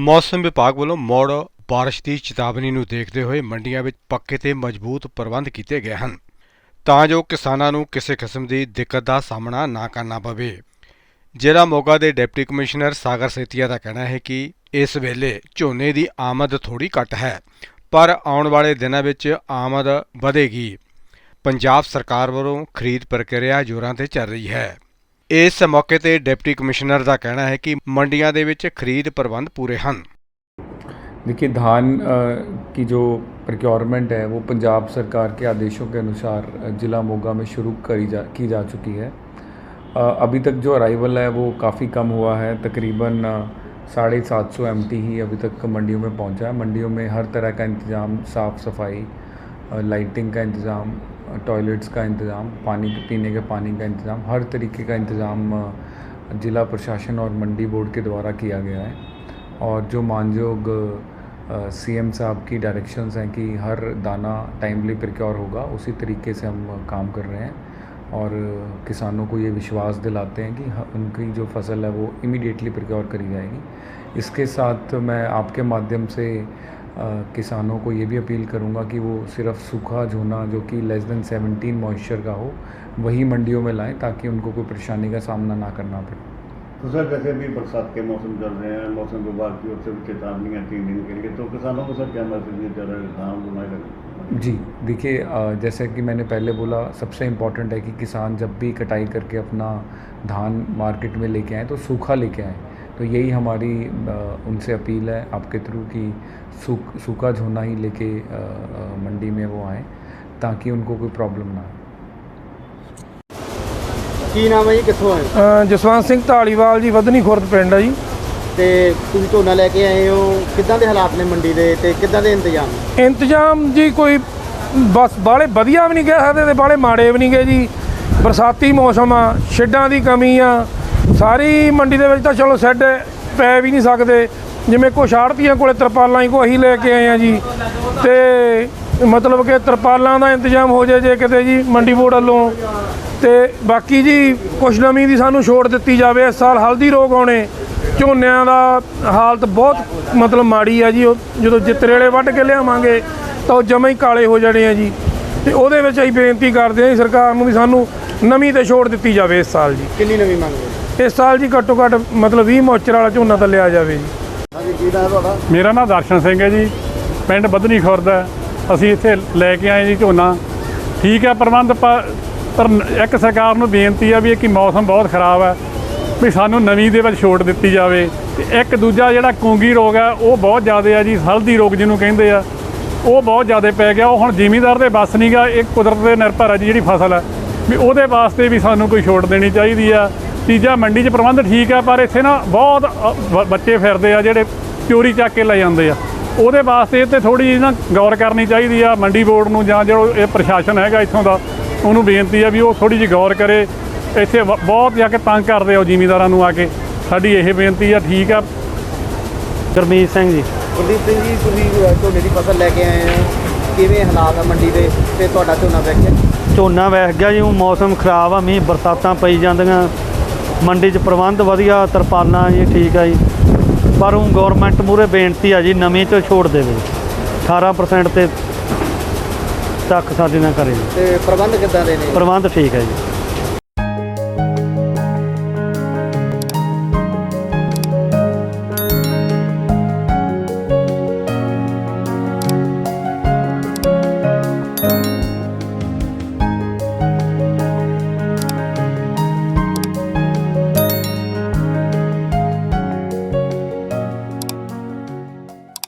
ਮੌਸਮ ਵਿਭਾਗ ਵੱਲੋਂ ਮੌੜ ਬਾਰਿਸ਼ ਦੀ ਚੇਤਾਵਨੀ ਨੂੰ ਦੇਖਦੇ ਹੋਏ ਮੰਡੀਆਂ ਵਿੱਚ ਪੱਕੇ ਤੇ ਮਜ਼ਬੂਤ ਪ੍ਰਬੰਧ ਕੀਤੇ ਗਏ ਹਨ। ਤਾਂ ਜੋ ਕਿਸਾਨਾਂ ਨੂੰ ਕਿਸੇ ਕਿਸਮ ਦੀ ਦਿੱਕਤ ਦਾ ਸਾਹਮਣਾ ਨਾ ਕਰਨਾ ਪਵੇ। ਜ਼ਿਲ੍ਹਾ ਮੋਗਾ ਦੇ ਡਿਪਟੀ ਕਮਿਸ਼ਨਰ ਸਾਗਰ ਸੇਤੀਆ ਦਾ ਕਹਿਣਾ ਹੈ ਕਿ ਇਸ ਵੇਲੇ ਝੋਨੇ ਦੀ ਆਮਦ ਥੋੜੀ ਘੱਟ ਹੈ, ਪਰ ਆਉਣ ਵਾਲੇ ਦਿਨਾਂ ਵਿੱਚ ਆਮਦ ਵਧੇਗੀ। ਪੰਜਾਬ ਸਰਕਾਰ ਵੱਲੋਂ ਖਰੀਦ ਪ੍ਰਕਿਰਿਆ ਜ਼ੋਰਾਂ ਤੇ ਚੱਲ ਰਹੀ ਹੈ। ਇਸ ਮੌਕੇ ਤੇ ਡਿਪਟੀ ਕਮਿਸ਼ਨਰ ਦਾ ਕਹਿਣਾ ਹੈ ਕਿ ਮੰਡੀਆਂ ਦੇ ਵਿੱਚ ਖਰੀਦ ਪ੍ਰਬੰਧ ਪੂਰੇ ਹਨ देखिए धान अ, की जो प्रोक्योरमेंट है वो पंजाब सरकार के आदेशों के अनुसार अ, ज़िला मोगा में शुरू करी जा की जा चुकी है अ, अभी तक जो अराइवल है वो काफ़ी कम हुआ है तकरीबन साढ़े सात सौ एम ही अभी तक मंडियों में पहुंचा है मंडियों में हर तरह का इंतज़ाम साफ़ सफाई अ, लाइटिंग का इंतज़ाम अ, टॉयलेट्स का इंतज़ाम, पानी पीने के पानी का इंतज़ाम, हर तरीके का इंतज़ाम ज़िला प्रशासन और मंडी बोर्ड के द्वारा किया गया है। और जो मानजोग सीएम साहब की डायरेक्शंस हैं कि हर दाना टाइमली प्रिक्योर होगा, उसी तरीके से हम काम कर रहे हैं। और किसानों को ये विश्वास दिलाते हैं कि उनकी जो फ़सल है वो इमीडिएटली प्रिक्योर करी जाएगी। इसके साथ मैं आपके माध्यम से किसानों को ये भी अपील करूँगा कि वो सिर्फ़ सूखा झोना जो कि लेस देन 17 मॉइस्चर का हो वही मंडियों में लाएँ ताकि उनको कोई परेशानी का सामना ना करना पड़े। तो सर जैसे भी बरसात के मौसम चल रहे हैं मौसम विभाग की ओर से भी चेतावनी है तीन दिन के लिए तो किसानों को सर क्या मैसेज दिया जा रहा है? धान बुनाई जी देखिए जैसे कि मैंने पहले बोला सबसे इंपॉर्टेंट है कि किसान जब भी कटाई करके अपना धान मार्केट में लेके आए तो सूखा लेके आए। तो यही हमारी अ, उनसे अपील है आपके थ्रू कि सूख सूखा झोना ही लेके अ, अ, मंडी में वो आएँ ताकि उनको कोई प्रॉब्लम ना आए ਕੀ ਨਾਮ ਹੈ ਜੀ ਕਿੱਥੋਂ ਆਏ ਹੋ? ਅ, ਜਸਵੰਤ ਸਿੰਘ ਢਾਲੀਵਾਲ ਜੀ ਵਧਨੀ ਖੁਰਦ ਪਿੰਡ ਆ ਜੀ ਤੇ ਤੁਸੀਂ ਝੋਨਾ ਲੈ ਕੇ ਆਏ ਹੋ ਕਿੱਦਾਂ ਦੇ ਹਾਲਾਤ ਨੇ ਮੰਡੀ ਦੇ ਤੇ ਕਿੱਦਾਂ ਦੇ ਇੰਤਜ਼ਾਮ ਨੇ? ਇੰਤਜ਼ਾਮ ਜੀ ਕੋਈ ਬਸ ਬਾਲੇ ਵਧੀਆ ਵੀ ਨਹੀਂ ਕਹਿ ਸਕਦੇ ਤੇ ਬਾਲੇ ਮਾੜੇ ਵੀ ਨਹੀਂ ਗਏ ਜੀ ਬਰਸਾਤੀ ਮੌਸਮ ਆ ਸ਼ੈੱਡਾਂ ਦੀ ਕਮੀ ਆ ਸਾਰੀ ਮੰਡੀ ਦੇ ਵਿੱਚ ਤਾਂ ਚਲੋ ਸ਼ੈੱਡ ਪੈ ਵੀ ਨਹੀਂ ਸਕਦੇ। ਜਿਵੇਂ ਕੁਛ ਆੜਤੀਆਂ ਕੋਲੇ ਤਰਪਾਲਾਂ ਹੀ ਕੋ ਅਸੀਂ ਲੈ ਕੇ ਆਏ ਆ ਜੀ। ਤੇ ਮਤਲਬ ਕਿ ਤਰਪਾਲਾਂ ਦਾ ਇੰਤਜ਼ਾਮ ਹੋ ਜਾਏ ਜੇ ਕਿਤੇ ਜੀ ਮੰਡੀ ਬੋਰਡ ਵੱਲੋਂ। ਤੇ ਬਾਕੀ ਜੀ ਕੁਛ ਨਵੀਂ ਦੀ ਸਾਨੂੰ ਛੋੜ ਦਿੱਤੀ ਜਾਵੇ, ਇਸ ਸਾਲ ਹਲਦੀ ਰੋਗ ਆਉਣੇ। ਝੋਨਿਆਂ ਦਾ ਹਾਲਤ ਬਹੁਤ ਮਤਲਬ ਮਾੜੀ ਆ ਜੀ। ਉਹ ਜਦੋਂ ਜਿੱਤਰੇਲੇ ਵੱਢ ਕੇ ਲਿਆਵਾਂਗੇ, ਤਾਂ ਉਹ ਜਮਾਂ ਹੀ ਕਾਲੇ ਹੋ ਜਾਣੇ ਆ ਜੀ। ਤੇ ਉਹਦੇ ਵਿੱਚ ਅਸੀਂ ਬੇਨਤੀ ਕਰਦੇ ਹਾਂ ਜੀ, ਸਰਕਾਰ ਨੂੰ ਵੀ ਸਾਨੂੰ ਨਵੀਂ ਤੇ ਛੋੜ ਦਿੱਤੀ ਜਾਵੇ ਇਸ ਸਾਲ ਜੀ। ਕਿੰਨੀ ਨਵੀਂ ਮੰਗਦੇ ਇਸ ਸਾਲ ਜੀ ਘੱਟੋ ਘੱਟ ਮਤਲਬ 20 ਮੋਚਰ ਵਾਲਾ ਝੋਨਾ ਤਾਂ ਲਿਆ ਜਾਵੇ ਜੀ। ਹਾਂਜੀ ਕੀ ਨਾਮ ਹੈ ਤੁਹਾਡਾ? ਮੇਰਾ ਨਾਮ ਦਰਸ਼ਨ ਸਿੰਘ ਹੈ ਜੀ। ਪਿੰਡ ਬਦਨੀ ਖੁਰਦ ਹੈ। ਅਸੀਂ ਇੱਥੇ ਲੈ ਕੇ ਆਏ ਜੀ ਝੋਨਾ। ਠੀਕ ਹੈ ਪ੍ਰਬੰਧ ਪਰ ਪਰ ਇੱਕ ਸਰਕਾਰ ਨੂੰ ਬੇਨਤੀ ਹੈ ਵੀ ਇਹ ਕਿ ਮੌਸਮ ਬਹੁਤ ਖਰਾਬ ਹੈ ਵੀ ਸਾਨੂੰ ਨਵੀਂ ਦੇ ਵਿੱਚ ਛੋਟ ਦਿੱਤੀ ਜਾਵੇ। ਤੇ ਇੱਕ ਦੂਜਾ ਜਿਹੜਾ ਕੂੰਗੀ ਰੋਗ ਹੈ ਉਹ ਬਹੁਤ ਜ਼ਿਆਦਾ ਹੈ ਜੀ। ਹਲਦੀ ਰੋਗ ਜਿਹਨੂੰ ਕਹਿੰਦੇ ਆ ਉਹ ਬਹੁਤ ਜ਼ਿਆਦਾ ਪੈ ਗਿਆ। ਉਹ ਹੁਣ ਜ਼ਿਮੀਂਦਾਰ ਦੇ ਬਸ ਨਹੀਂਗਾ ਇਹ ਕੁਦਰਤ ਦੇ ਨਿਰਭਰ ਹੈ ਜੀ ਜਿਹੜੀ ਫਸਲ ਹੈ। ਵੀ ਉਹਦੇ ਵਾਸਤੇ ਵੀ ਸਾਨੂੰ ਕੋਈ ਛੋਟ ਦੇਣੀ ਚਾਹੀਦੀ ਆ। ਤੀਜਾ ਮੰਡੀ 'ਚ ਪ੍ਰਬੰਧ ਠੀਕ ਆ ਪਰ ਇੱਥੇ ਨਾ ਬਹੁਤ ਬੱਚੇ ਫਿਰਦੇ ਆ ਜਿਹੜੇ ਚੋਰੀ ਚੱਕ ਕੇ ਲੈ ਜਾਂਦੇ ਆ। ਉਹਦੇ ਵਾਸਤੇ ਤੇ ਥੋੜੀ ਜਿਹੀ ਨਾ ਗੌਰ ਕਰਨੀ ਚਾਹੀਦੀ ਆ ਮੰਡੀ ਬੋਰਡ ਨੂੰ ਜਾਂ ਜੋ ਇਹ ਪ੍ਰਸ਼ਾਸਨ ਹੈਗਾ ਇੱਥੋਂ ਦਾ ਉਹਨੂੰ ਬੇਨਤੀ ਆ ਵੀ ਉਹ ਥੋੜੀ ਜਿਹੀ ਗੌਰ ਕਰੇ। ਇੱਥੇ ਬਹੁਤ ਜਾ ਕੇ ਤੰਗ ਕਰਦੇ ਆ ਜ਼ਿਮੀਂਦਾਰਾਂ ਨੂੰ ਆ ਕੇ। ਸਾਡੀ ਇਹ ਬੇਨਤੀ ਆ ਠੀਕ ਆ। ਗੁਰਮੀਤ ਸਿੰਘ ਜੀ। ਕੁਲਦੀਪ ਸਿੰਘ ਜੀ ਤੁਸੀਂ ਝੋਨੇ ਦੀ ਫਸਲ ਲੈ ਕੇ ਆਏ ਹੋ ਕਿਵੇਂ ਹਾਲਾਤ ਆ ਮੰਡੀ ਦੇ ਤੇ ਤੁਹਾਡਾ ਝੋਨਾ ਵੇਖ ਕੇ ਝੋਨਾ ਵਹਿ ਗਿਆ ਜੀ ਊਂ ਮੌਸਮ ਖਰਾਬ ਆ ਮੀਂਹ ਬਰਸਾਤਾਂ ਪਈ ਜਾਂਦੀਆਂ। ਮੰਡੀ 'ਚ ਪ੍ਰਬੰਧ ਵਧੀਆ ਤਰਪਾਲਾਂ ਜੀ ਠੀਕ ਆ ਜੀ। ਪਰ ਉਹ ਗਵਰਨਮੈਂਟ ਮੂਰੇ ਬੇਨਤੀ ਆ ਜੀ ਨਵੀਂ ਤੋਂ ਛੋੜ ਦੇਵੇ। 18% ਤੇ ਤੱਕ ਸਾਡੇ ਨਾਲ ਕਰੇ। ਤੇ ਪ੍ਰਬੰਧ ਕਿੱਦਾਂ ਦੇ ਨੇ? ਪ੍ਰਬੰਧ ਠੀਕ ਹੈ ਜੀ।